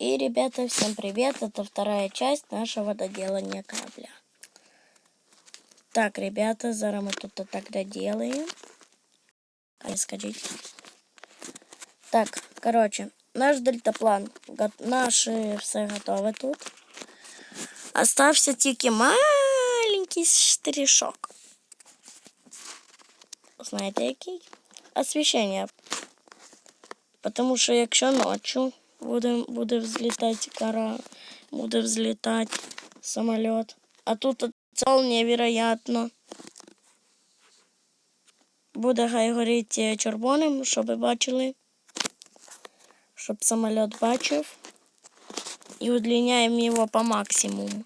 И, ребята, всем привет! Это вторая часть нашего доделания корабля. Так, ребята, зараз мы тут так доделаем. А скажите. Так, короче, наш дельтаплан, наши все готовы тут. Остався тільки маленький штришок. Знаєте який? Освіщення. Потому що якщо ночью буде, буде взлітати кара, буде взлітати самоліт. А тут цел невероятно. Буде хай горіти червоним, щоб ви бачили. Щоб самоліт бачив. І удлиняємо його по максимуму.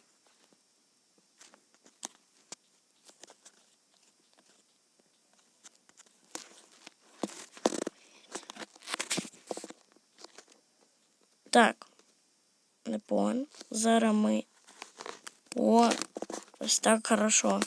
Не понял. Зараз ми. О, так хорошо.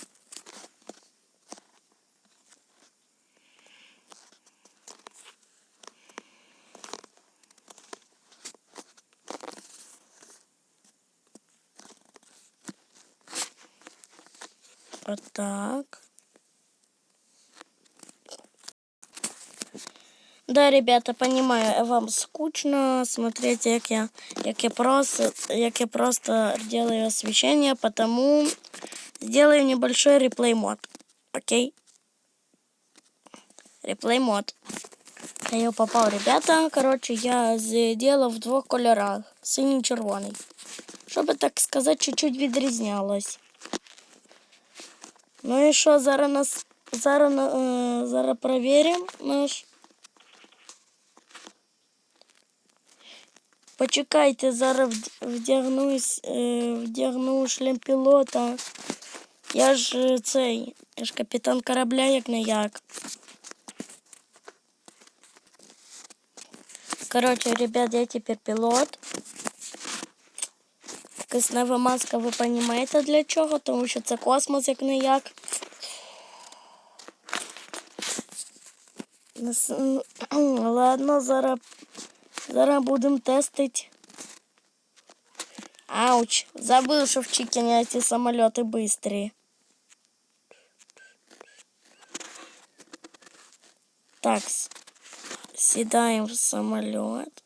Вот так. Да, ребята, понимаю, вам скучно смотреть, як я, як я просто, як я просто делаю освещение, потому сделаю небольшой реплей мод. Окей? Реплей мод. Я попал, ребята. Короче, я сделал в двух кольорах. Синий и червоний. Чтобы, так сказать, чуть-чуть відрізнялось. Ну і що, зараз нас зараз, е, зараз проверим наш. Почекайте, зараз вдягнусь, е, вдягну шлем пілота. Я ж е, цей, я ж капітан корабля, як не як. Короче, ребят, я теперь пілот. Киснева маска, ви розумієте для чого? Тому що це космос, як не як. Ладно, зараз зараз будемо тестити. Ауч, забыл, що в Чикені ці самоліти быстрі. Так, сідаємо в самоліт.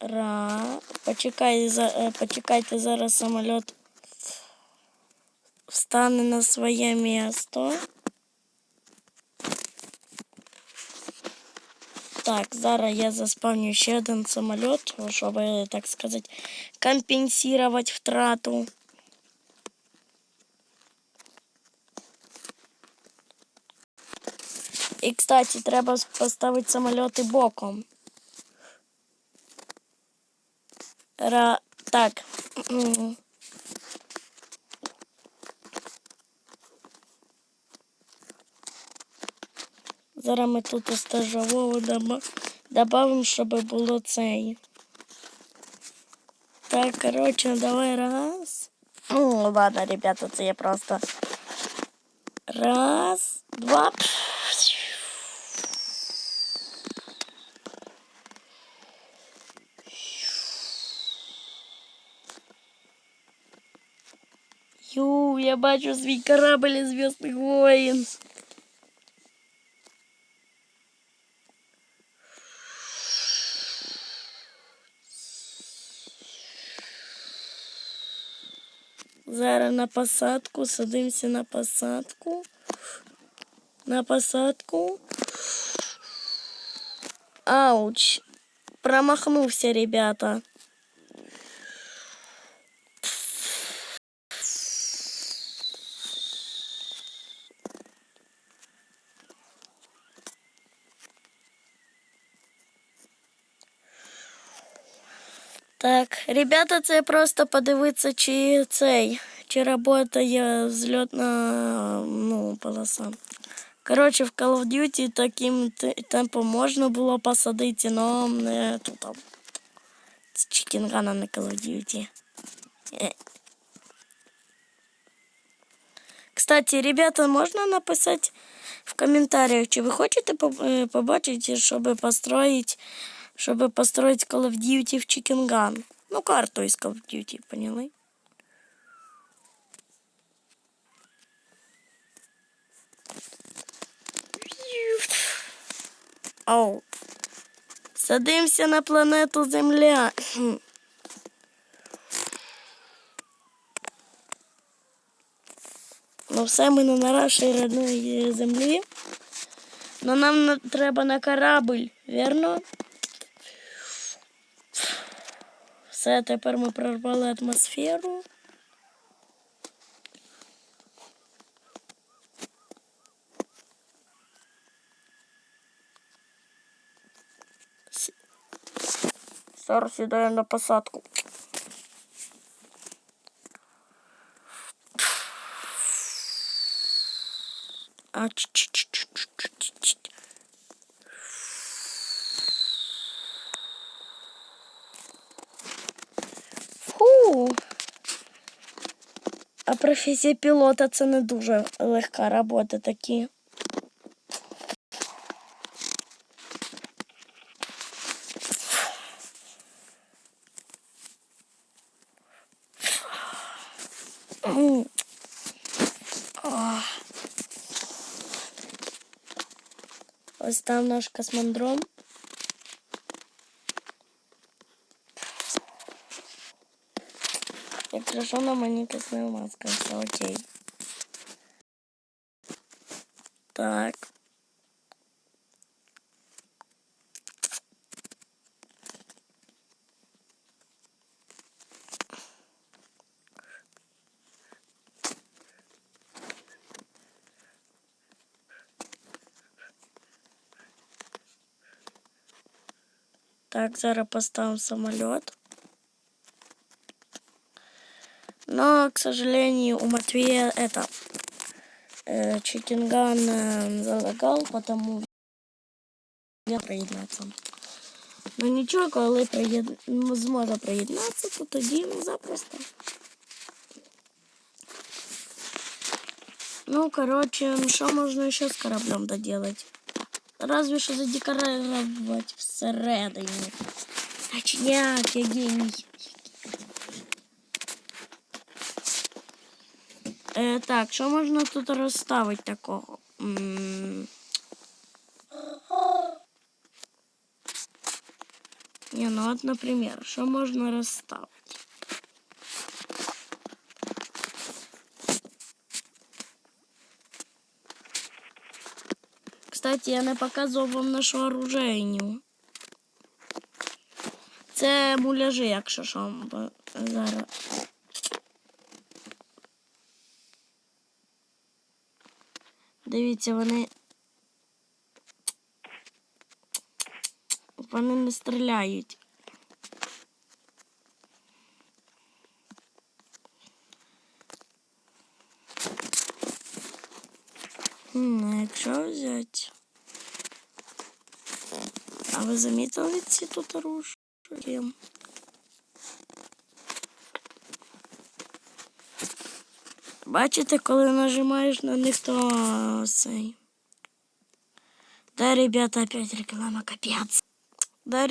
Ра. Почекайте, за... Е, почекайте, зараз самоліт встане на своє місто. Так, зараз я заспавню ще один самоліт, щоб, так сказати, компенсувати втрату. І, кстати, треба поставити самоліти боком. Ра... Так. Зараз ми тут стажового додамо, щоб було цей. Так, коротше, давай раз. Ну, ладно, ребята, це я просто. Раз, два. Ю, я бачу свій корабль із Зв'язних воїн. Зараз на посадку, садимося на посадку. На посадку. Ауч. Промахнувся, ребята. Так, ребята, це просто подивитися, чи цей, чи працює взльотна ну, полоса. Коротше, в Call of Duty таким темпом можна було посадити, але не тут. Це чікінгана на Call of Duty. Е. Кстати, ребята, можна написати в коментарях, чи ви хочете по- е, побачити, щоб построїть, щоб построїть Call of Duty в Chicken Gun. Ну, карту із Call of Duty, поняли? Оу. Садимося на планету Земля. Хм. Ну, все ми не на нашій родної землі. Но нам на- треба на корабль, вірно? Все, тепер ми прорвали атмосферу. Зараз сідаємо на посадку. А, ч-ч-ч-ч-ч-ч-ч. А професія пілота це не дуже легка робота такі. М. Ох. Ось там наш космодром. Якщо що, на мені кисне маска, окей. Так. Так, зараз поставим самолет. Но, к сожалению, у Матвея это э, Чикинган э, залагал, потому не приєднатися. Ну нічого, коли приєд... ну, зможе приєднатися, то тоді ну, запросто. Ну, короче, що можна ще з кораблем доделать? Разве що задекорировать всередині. Точняк, я геній. Е, так, що можна тут розставити такого? Не, ну от, например, що можна розставити? Кстати, я не показував вам нашу оружейню. Це муляжі, якщо що, зараз. Дивіться, вони. Вони не стріляють. А якщо взяти. А ви замітили ці тут оружие? Бачите, коли нажимаєш на них, то цей. Да, ребята, опять реклама, капец.